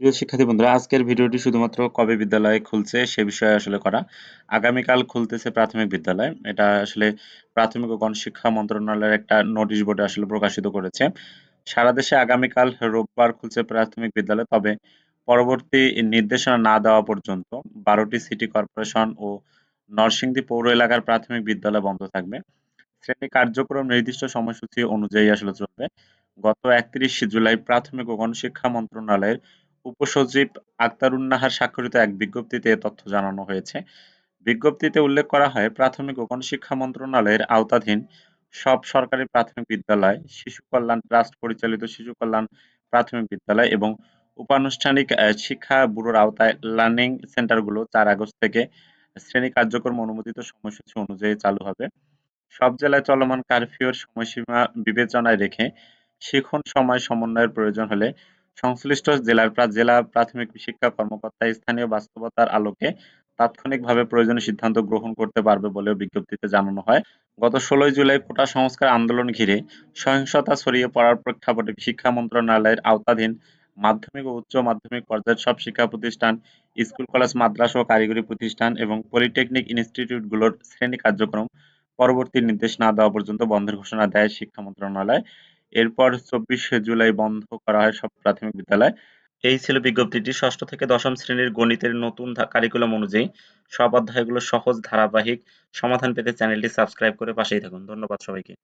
প্রিয় শিক্ষার্থী বন্ধুরা, আজকের ভিডিওটি শুধুমাত্র কবে বিদ্যালয় খুলছে সে বিষয়ে আসলে করা। আগামীকাল খুলতেছে প্রাথমিক বিদ্যালয়। এটা আসলে প্রাথমিক ও গণশিক্ষা মন্ত্রণালয়ের একটা নোটিশ বোর্ডে আসলে প্রকাশিত করেছে। সারা দেশে আগামীকাল রোববার খুলছে প্রাথমিক বিদ্যালয়, তবে পরবর্তী নির্দেশনা না দেওয়া পর্যন্ত বারোটি সিটি কর্পোরেশন ও নরসিংদী পৌর এলাকার প্রাথমিক বিদ্যালয় বন্ধ থাকবে। শ্রেণি কার্যক্রম নির্দিষ্ট সময়সূচি অনুযায়ী আসলে চলবে। গত একত্রিশ জুলাই প্রাথমিক ও গণশিক্ষা মন্ত্রণালয়ের উপসচিব আক্তারুন্নাহার স্বাক্ষরিত এক বিজ্ঞপ্তিতে এ তথ্য জানানো হয়েছে। বিজ্ঞপ্তিতে উল্লেখ করা হয়, প্রাথমিক ও গণশিক্ষা মন্ত্রণালয়ের আওতাধীন সব সরকারি প্রাথমিক বিদ্যালয়, শিশু কল্যাণ ট্রাস্ট পরিচালিত শিশু কল্যাণ প্রাথমিক বিদ্যালয় এবং উপানুষ্ঠানিক শিক্ষা ব্যুরোর আওতায় লার্নিং সেন্টারগুলো চার আগস্ট থেকে শ্রেণি কার্যক্রম অনুমোদিত সময়সূচি অনুযায়ী চালু হবে। সব জেলায় চলমান কারফিউর সময়সীমা বিবেচনায় রেখে শিখন সময় সমন্বয়ের প্রয়োজন হলে সংশ্লিষ্ট জেলার জেলা প্রাথমিক শিক্ষা কর্মকর্তা স্থানীয় বাস্তবতার আলোকে তাৎক্ষণিকভাবে প্রয়োজনীয় সিদ্ধান্ত গ্রহণ করতে পারবে বলেও বিজ্ঞপ্তিতে জানানো হয়। গত ষোলোই জুলাই কোটা সংস্কার আন্দোলন ঘিরে সহিংসতা ছড়িয়ে পড়ার প্রেক্ষাপটে শিক্ষা মন্ত্রণালয়ের আওতাধীন মাধ্যমিক ও উচ্চ মাধ্যমিক পর্যায়ের সব শিক্ষা প্রতিষ্ঠান, স্কুল, কলেজ, মাদ্রাসা ও কারিগরি প্রতিষ্ঠান এবং পলিটেকনিক ইনস্টিটিউটগুলোর শ্রেণি কার্যক্রম পরবর্তী নির্দেশ না দেওয়া পর্যন্ত বন্ধের ঘোষণা দেয় শিক্ষা মন্ত্রণালয়। এরপর চব্বিশে জুলাই বন্ধ করা হয় সব প্রাথমিক বিদ্যালয়। এই ছিল বিজ্ঞপ্তিটি। ষষ্ঠ থেকে দশম শ্রেণির গণিতের নতুন কারিকুলাম অনুযায়ী সব অধ্যায়গুলো সহজ, ধারাবাহিক সমাধান পেতে চ্যানেলটি সাবস্ক্রাইব করে পাশেই থাকুন। ধন্যবাদ সবাইকে।